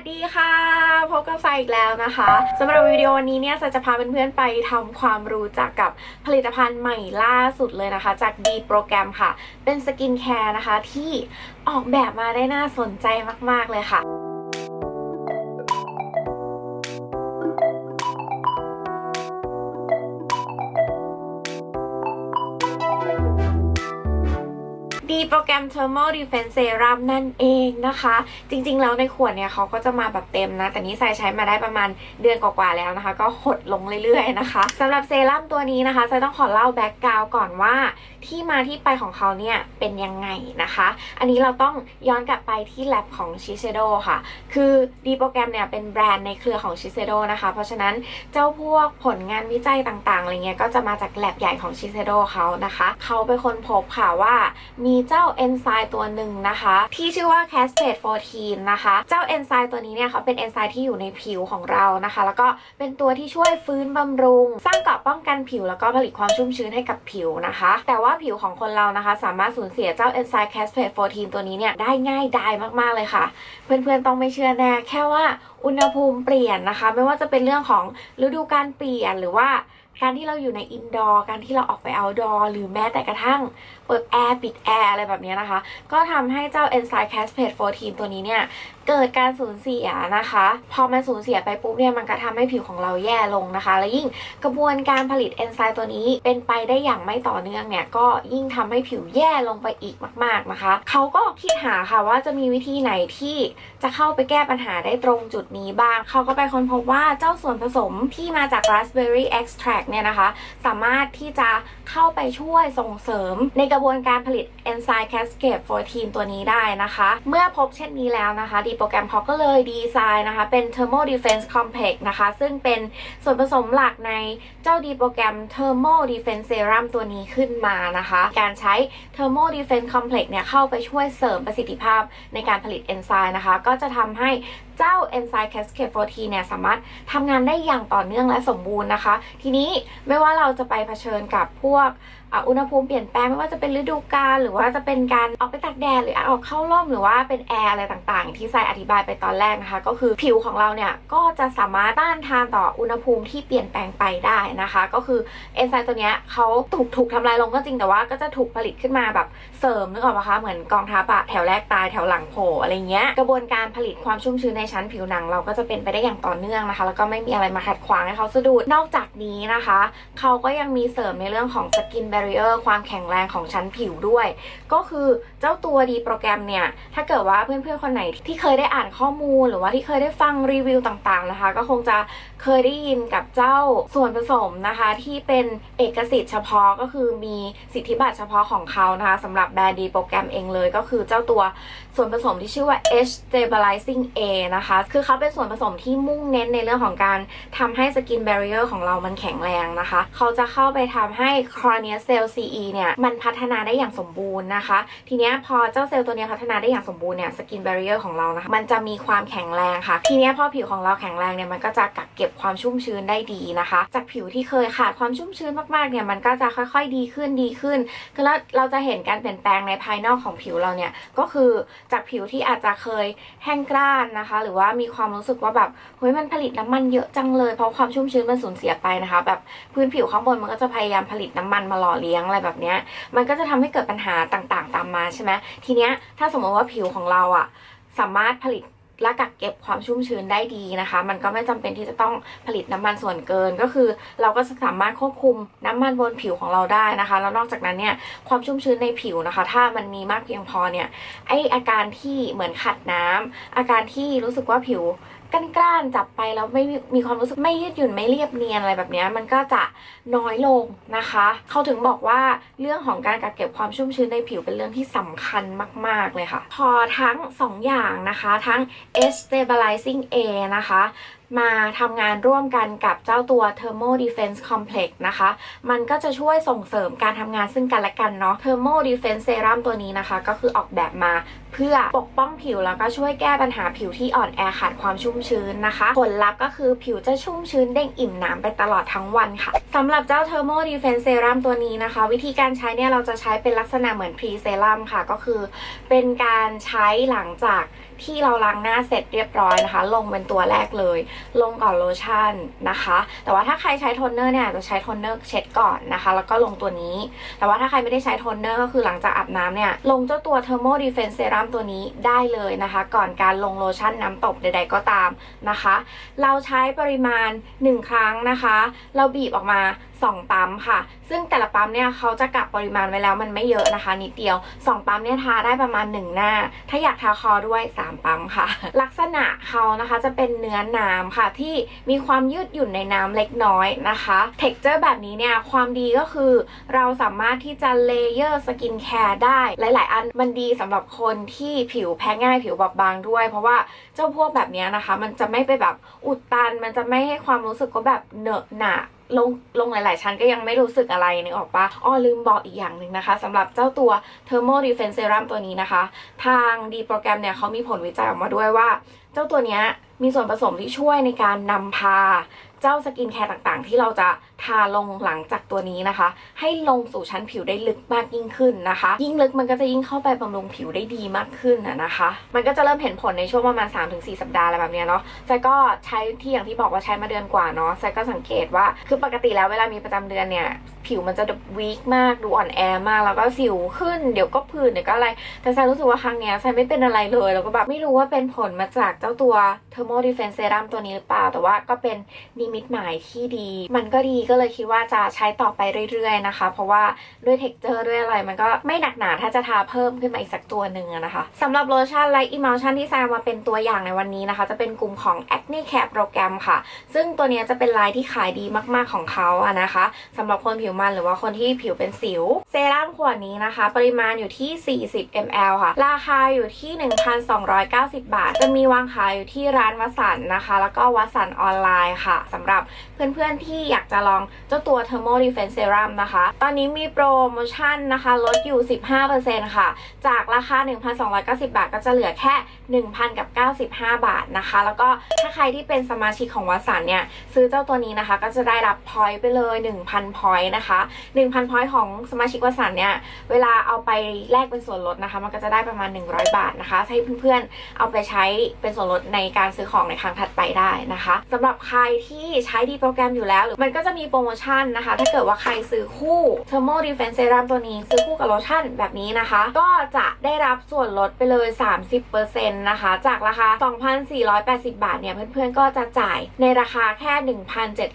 สดีค่ะพบกับไฟอีกแล้วนะคะสำหรับวิดีโอนี้เนี่ยจะพาเพื่อนๆไปทำความรู้จักกับผลิตภัณฑ์ใหม่ล่าสุดเลยนะคะ จาก D โปรแกรมค่ะ เป็นสกินแคร์นะคะที่ออกแบบมาได้น่าสนใจมากๆเลยค่ะ โปรแกรม Thermal Defense Serum นั่นเองนะคะ จริงๆ แล้วในขวดเนี่ยเขาก็จะมาแบบเต็มนะ แต่นี้ใส่ใช้มาได้ประมาณเดือนกว่าๆแล้วนะคะ ก็หดลงเรื่อยๆนะคะสำหรับเซรั่มตัวนี้นะคะจะต้องขอเล่าแบ็กกราวก่อนว่า ที่มาที่ไปของเขาเนี่ยเป็นยังไงนะคะ อันนี้เราต้องย้อนกลับไปที่ lab ของ Shiseido ค่ะ คือดีโปรแกรมเนี่ยเป็นแบรนด์ในเครือของ Shiseido นะคะ เพราะฉะนั้นเจ้าพวกผลงานวิจัยต่างๆอะไรเงี้ยก็จะมาจาก lab ใหญ่ของ Shiseido เขานะคะเขาเป็นคนพบค่ะว่ามีเจ้าเอนไซม์ตัวหนึ่งนะคะ ที่ชื่อว่า cascade 14 นะคะ เจ้าเอนไซม์ตัวนี้เนี่ยเขาเป็นเอนไซม์ที่อยู่ในผิวของเรานะคะ แล้วก็เป็นตัวที่ช่วยฟื้นบำรุง สร้างเกราะป้องกันผิว แล้วก็ผลิตความชุ่มชื้นให้กับผิวนะคะ แต่ว่าผิวของคนเรานะคะ สามารถสูญเสียเจ้าเอนไซม์ cascade 14 ตัวนี้เนี่ยได้ง่ายดายมากๆเลยค่ะ เพื่อนๆต้องไม่เชื่อแน่แค่ว่าอุณหภูมิเปลี่ยนนะคะ ไม่ว่าจะเป็นเรื่องของฤดูการเปลี่ยนหรือว่า การที่เราอยู่ในอินดอร์การที่เราออกไปเอาดอร์หรือแม้แต่กระทั่งเปิดแอร์ปิดแอร์อะไรแบบนี้นะคะ ก็ทำให้เจ้า Enzyme caspase 14 ตัวนี้เนี่ยเกิดการสูญเสียนะคะ พอมันสูญเสียไปปุ๊บเนี่ยมันก็ทำให้ผิวของเราแย่ลงนะคะ และยิ่งกระบวนการผลิตเอนไซม์ตัวนี้เป็นไปได้อย่างไม่ต่อเนื่องเนี่ยก็ยิ่งทำให้ผิวแย่ลงไปอีกมาก ๆนะคะ เขาก็คิดหาค่ะว่าจะมีวิธีไหนที่จะเข้าไปแก้ปัญหาได้ตรงจุดนี้บ้าง เขาก็ไปค้นพบว่าเจ้าส่วนผสมที่มาจาก raspberry extract เนี่ยนะคะ สามารถที่จะเข้าไปช่วยส่งเสริมในกระบวนการผลิต enzyme cascade 14 ตัวนี้ได้นะคะ เมื่อพบเช่นนี้แล้วนะคะดีโปรแกรมเขาก็เลยดีไซน์นะคะ เป็น thermal defense complex นะคะ ซึ่งเป็นส่วนผสมหลักในเจ้าดีโปรแกรม thermal defense serum ตัวนี้ขึ้นมานะคะ การใช้ thermal defense complex เนี่ยเข้าไปช่วยเสริมประสิทธิภาพในการผลิตเอนไซม์นะคะ ก็จะทำให้ เจ้า enzyme cascade 14เนี่ยสามารถทำงานได้อย่างต่อเนื่องและสมบูรณ์นะคะ ทีนี้ไม่ว่าเราจะไปเผชิญกับพวกอุณหภูมิเปลี่ยนแปลงไม่ว่าจะเป็นฤดูกาลหรือว่าจะเป็นการออกไปตากแดดหรือออกเข้าร่มหรือว่าเป็นแอร์อะไรต่างๆ ที่ใส่อธิบายไปตอนแรกนะคะ ก็คือผิวของเราเนี่ยก็จะสามารถต้านทานต่ออุณหภูมิที่เปลี่ยนแปลงไปได้นะคะ ก็คือเอนไซม์ตัวเนี้ยเขาถูกถูกทำลายลงก็จริงแต่ว่าก็จะถูกผลิตขึ้นมาแบบเสริมนึกออกปะคะเหมือนกองทัพอะแถวแรกตายแถวหลังโผล่อะไรเงี้ยกระบวนการผลิตความชุ่มชื้นในชั้นผิวหนังเราก็จะเป็นไปได้อย่างต่อเนื่องนะคะ แล้วก็ไม่มีอะไรมาขัดขวางให้เขาสะดุด นอกจากนี้นะคะ เขาก็ยังมีเสริมในเรื่องของสกินแบรีเออร์ความแข็งแรงของชั้นผิวด้วย ก็คือเจ้าตัวดีโปรแกรมเนี่ย ถ้าเกิดว่าเพื่อนๆคนไหนที่เคยได้อ่านข้อมูล หรือว่าที่เคยได้ฟังรีวิวต่างๆนะคะ ก็คงจะเคยได้ยินกับเจ้าส่วนผสมนะคะ ที่เป็นเอกสิทธิ์เฉพาะก็คือมีสิทธิบัตรเฉพาะของเขานะคะสำหรับแบรนด์ดีโปรแกรมเองเลย ก็คือเจ้าตัวส่วนผสมที่ชื่อว่า H Stabilizing A นะคะคือเขาเป็นส่วนผสมที่มุ่งเน้นในเรื่องของการทำให้สกิน barrier ของเรามันแข็งแรงนะคะ เขาจะเข้าไปทำให้ cornea cell CE เนี่ยมันพัฒนาได้อย่างสมบูรณ์นะคะ ทีนี้พอเจ้าเซลล์ตัวเนี้ยพัฒนาได้อย่างสมบูรณ์เนี่ยสกิน barrier ของเรานะคะมันจะมีความแข็งแรงค่ะ ทีนี้พอผิวของเราแข็งแรงเนี่ยมันก็จะกักเก็บความชุ่มชื้นได้ดีนะคะ จากผิวที่เคยขาดความชุ่มชื้นมากๆเนี่ยมันก็จะค่อยๆดีขึ้นดีขึ้นคือแล้วเราจะเห็นการเปลี่ยนแปลงในภายนอกของผิวเราเนี่ยก็คือจากผิวที่อาจจะเคยแห้งกร้านนะคะหรือว่ามีความรู้สึกว่าแบบเฮ้ยมันผลิตน้ำมันเยอะจังเลยเพราะความชุ่มชื้นมันสูญเสียไปนะคะ แบบพื้นผิวข้างบนมันก็จะพยายามผลิตน้ำมันมาหล่อเลี้ยงอะไรแบบเนี้ยมันก็จะทำให้เกิดปัญหาต่างๆ ตามมาใช่ไหมทีเนี้ยถ้าสมมติว่าผิวของเราอะสามารถผลิต และกักเก็บความชุ่มชื้นได้ดีนะคะ มันก็ไม่จำเป็นที่จะต้องผลิตน้ำมันส่วนเกินก็คือ เราก็สามารถควบคุมน้ำมันบนผิวของเราได้นะคะ แล้วนอกจากนั้นเนี่ยความชุ่มชื้นในผิวนะคะ ถ้ามันมีมากเพียงพอเนี่ยไออาการที่เหมือนขัดน้ำอาการที่รู้สึกว่าผิว กันกล้านๆจับไปแล้วไม่มีความรู้สึกไม่ยืดหยุ่นไม่เรียบเนียนอะไรแบบนี้มันก็จะน้อยลงนะคะ เขาถึงบอกว่าเรื่องของการกักเก็บความชุ่มชื้นในผิวเป็นเรื่องที่สำคัญมาก ๆเลยค่ะ พอทั้ง 2 อย่างนะคะ ทั้ง S stabilizing A นะคะ มาทำงานร่วมกันกับเจ้าตัว Thermo Defense Complex นะคะ มันก็จะช่วยส่งเสริมการทำงานซึ่งกันและกันเนาะ Thermo Defense Serum ตัวนี้นะคะ ก็คือออกแบบมาเพื่อปกป้องผิวแล้วก็ช่วยแก้ปัญหาผิวที่อ่อนแอขาดความชุ่มชื้นนะคะ ผลลัพธ์ก็คือผิวจะชุ่มชื้นเด้งอิ่มน้ำไปตลอดทั้งวันค่ะสำหรับเจ้า Thermo Defense Serum ตัวนี้นะคะ วิธีการใช้เนี่ยเราจะใช้เป็นลักษณะเหมือน Pre Serum ค่ะ ก็คือเป็นการใช้หลังจากที่เราล้างหน้าเสร็จเรียบร้อยนะคะ ลงเป็นตัวแรกเลยลงก่อนโลชั่นนะคะ แต่ว่าถ้าใครใช้โทนเนอร์เนี่ยจะใช้โทนเนอร์เช็ดก่อนนะคะ แล้วก็ลงตัวนี้ แต่ว่าถ้าใครไม่ได้ใช้โทนเนอร์ก็คือหลังจากอาบน้ำเนี่ยลงเจ้าตัวเทอร์โมดีเฟนเซรั่มตัวนี้ได้เลยนะคะ ก่อนการลงโลชั่นน้ำตกใด ๆ ก็ตามนะคะ เราใช้ปริมาณ 1 ครั้งนะคะ เราบีบออกมา 2 ปั๊มค่ะ ซึ่งแต่ละปั๊มเนี่ยเขาจะกลับปริมาณไว้แล้วมันไม่เยอะนะคะ นิดเดียว 2 ปั๊มเนี่ยทาได้ประมาณ 1 หน้า ถ้าอยากทาคอด้วย 3 ปั๊มค่ะ ลักษณะเขานะคะจะเป็นเนื้อน้ำค่ะ ที่มีความยืดหยุ่นในน้ำเล็กน้อยนะคะเท็กเจอร์แบบนี้เนี่ยความดีก็คือเราสามารถที่จะเลเยอร์สกินแคร์ได้ หลาย ๆ อันมันดีสำหรับคนที่ผิวแพ้ง่ายผิวบอบบางด้วย เพราะว่าเจ้าพวกแบบนี้นะคะ มันจะไม่ไปแบบอุดตันมันจะไม่ให้ความรู้สึกว่าแบบเหนอะหนะ ลงลงหลาย ๆ ชั้นก็ยังไม่รู้สึกอะไรนึกออกปะอ้อลืมบอกอีกอย่างหนึ่งนะคะสำหรับเจ้าตัว Thermo Defense Serum ตัวนี้นะคะ ทางดีโปรแกรมเนี่ยเขามีผลวิจัยออกมาด้วยว่า เจ้าตัวเนี้ยมีส่วนผสมที่ช่วยในการนำพา เจ้าสกินแคร์ต่างๆ ที่เราจะทาลงหลังจากตัวนี้นะคะ ให้ลงสู่ชั้นผิวได้ลึกมากยิ่งขึ้นนะคะ ยิ่งลึกมันก็จะยิ่งเข้าไปบำรุงผิวได้ดีมากขึ้นนะนะคะ มันก็จะเริ่มเห็นผลในช่วงประมาณ 3-4 สัปดาห์อะไรแบบเนี้ยเนาะใจก็ใช้ที่อย่างที่บอกว่าใช้มาเดือนกว่าเนาะใจก็สังเกตว่าคือปกติแล้วเวลามีประจำเดือนเนี่ยผิวมันจะวีคมากดูอ่อนแอมากแล้วก็สิวขึ้นเดี๋ยวก็ผื่นเดี๋ยวก็อะไร แต่ใจรู้สึกว่าครั้งเนี้ยใจไม่เป็นอะไรเลยแล้วก็แบบไม่รู้ว่าเป็นผลมาจากเจ้าตัว Thermo Defense Serum ตัวนี้หรือเปล่า แต่ว่าก็เป็นนิมิตหมายที่ดี มันก็ดีก็เลยคิดว่าจะใช้ต่อไปเรื่อยๆนะคะ เพราะว่าด้วยเท็กเจอร์ด้วยอะไร มันก็ไม่หนักหนาถ้าจะทาเพิ่มขึ้นมาอีกสักตัวหนึ่งนะคะสำหรับโลชั่นและ Emulsion ที่แซมมาเป็นตัวอย่างในวันนี้นะคะ จะเป็นกลุ่มของ Acne Care Program ค่ะ ซึ่งตัวนี้จะเป็นลายที่ขายดีมากๆของเขาอะนะคะสำหรับคนผิวมันหรือว่าคนที่ผิวเป็นสิวเซรั่มขวดนี้นะคะ ปริมาณอยู่ที่ 40 ml ค่ะ ราคาอยู่ที่ 1,290 บาท จะมีวางขายอยู่ที่รานวสันต์นะคะ แล้วก็วสันต์ออนไลน์ค่ะสำหรับเพื่อนๆที่อยากจะลองเจ้าตัว Thermo Defense Serum นะคะ ตอนนี้มีโปรโมชั่นนะคะ ลดอยู่ 15%ค่ะ จากราคา 1,290 บาท ก็จะเหลือแค่ 1,095 บาทนะคะ แล้วก็ถ้าใครที่เป็นสมาชิกของวสันต์เนี่ย ซื้อเจ้าตัวนี้นะคะ ก็จะได้รับพอยต์ไปเลย 1,000พอยต์นะคะ 1,000พอยต์ของสมาชิกวสันต์เนี่ย เวลาเอาไปแลกเป็นส่วนลดนะคะ มันก็จะได้ประมาณ 100 บาทนะคะ ให้เพื่อนๆ เอาไปใช้เป็นส่วนลดในการซื้อของในครั้งถัดไปได้นะคะสำหรับใครที่ใช้ดีโปรแกรมอยู่แล้วหรือมันก็จะมีโปรโมชั่นนะคะ ถ้าเกิดว่าใครซื้อคู่ Thermo Defense Serum ตัวนี้ ซื้อคู่กับโลชั่นแบบนี้นะคะ ก็จะได้รับส่วนลดไปเลย 30%นะคะ จากราคา 2,480 บาทเนี่ย เพื่อนๆ ก็จะจ่ายในราคาแค่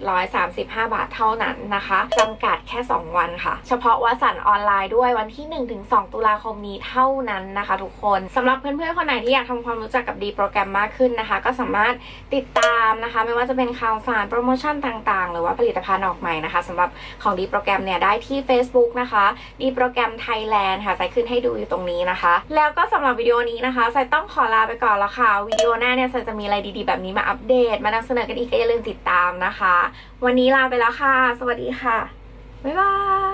1,735 บาทเท่านั้นนะคะจำกัดแค่ 2 วันค่ะ เฉพาะวสันออนไลน์ด้วยวันที่ 1-2 ตุลาคมนี้เท่านั้นนะคะ ทุกคนสำหรับเพื่อนๆ คนไหนที่อยากทำความรู้จักกับดีโปรแกรมมากขึ้นนะคะก็สามารถติดตามนะคะ ไม่ว่าจะเป็นข่าวสารโปรโมชั่นต่างๆ หรือว่าผลิตภัณฑ์ออกใหม่นะคะสำหรับของดีโปรแกรมเนี่ยได้ที่ Facebook นะคะดีโปรแกรมไทยแลนด์ค่ะใส่ขึ้นให้ดูอยู่ตรงนี้นะคะ แล้วก็สำหรับวิดีโอนี้นะคะใส่ต้องขอลาไปก่อนแล้วค่ะวิดีโอหน้าเนี่ยใส่จะมีอะไรดีๆแบบนี้มาอัปเดต มานำเสนอกันอีกก็อย่าลืมติดตามนะคะ วันนี้ลาไปแล้วค่ะ สวัสดีค่ะบ๊ายบาย